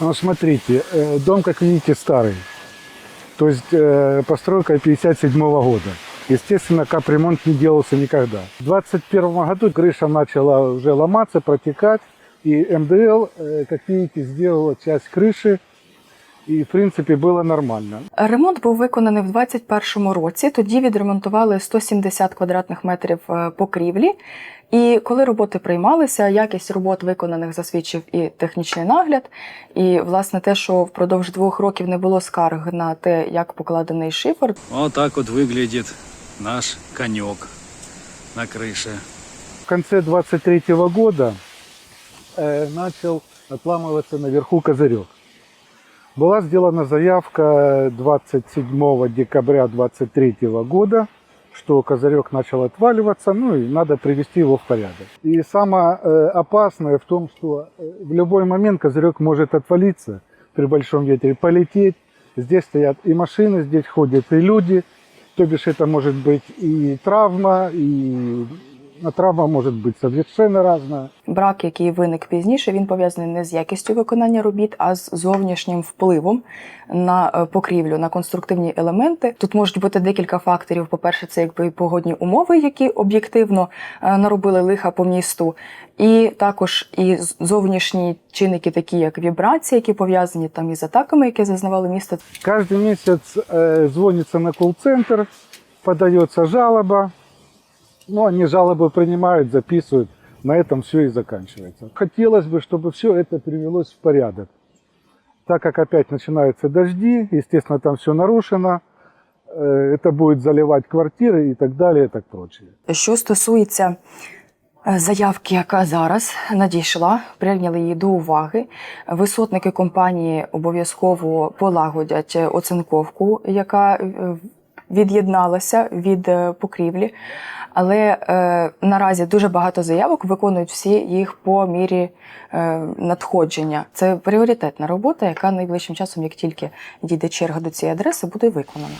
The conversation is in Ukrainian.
Ну, смотрите, э, дом, как видите, старый. То есть э, постройка 57 года. Естественно, капремонт не делался никогда. В 21 году крыша начала уже ломаться, протекать. И МДЛ, э, как видите, сделала часть крыши. И, в принципе, было нормально. Ремонт був виконаний в 2021 році. Тоді відремонтували 170 квадратних метрів е, покрівлі. І коли роботи приймалися, якість робот виконаних засвідчив і технічний нагляд. І власне те, що впродовж двох років не було скарг на те, як покладений шифер, Вот так вот выглядит наш конек на крыше. В конце 23 года э, начал отламываться наверху козырек. Была сделана заявка 27 декабря 23 года, что козырек начал отваливаться, ну и надо привести его в порядок. И самое э, опасное в том, что э, в любой момент козырек может отвалиться при большом ветре, полететь. Здесь стоят и машины, здесь ходят и люди. То бишь это может быть и травма, и травма может быть совершенно разная. брак, який виник пізніше, він пов'язаний не з якістю виконання робіт, а з зовнішнім впливом на е, покрівлю, на конструктивні елементи. Тут можуть бути декілька факторів. По-перше, це якби і погодні умови, які об'єктивно е, наробили лиха по місту, і також і з- зовнішні чинники, такі як вібрації, які пов'язані там із атаками, які зазнавали місто. Каждый месяц э, звонится на колл-центр, подается жалоба. Ну, они жалобы принимают, записывают. На этом все и заканчивается. Хотелось бы, чтобы все это привелось в порядок. Так как опять начинаются дожди, естественно, там все нарушено. э, Это будет заливать квартиры и так далее, и так прочее. Що стосується е, заявки, яка зараз надійшла, прийняли її до уваги. Висотники компанії обов'язково полагодять е, оцинковку, яка е, від'єдналася від е, покрівлі. Але е, наразі дуже багато заявок виконують всі їх по мірі е, надходження. Це пріоритетна робота, яка найближчим часом, як тільки дійде черга до цієї адреси, буде виконана.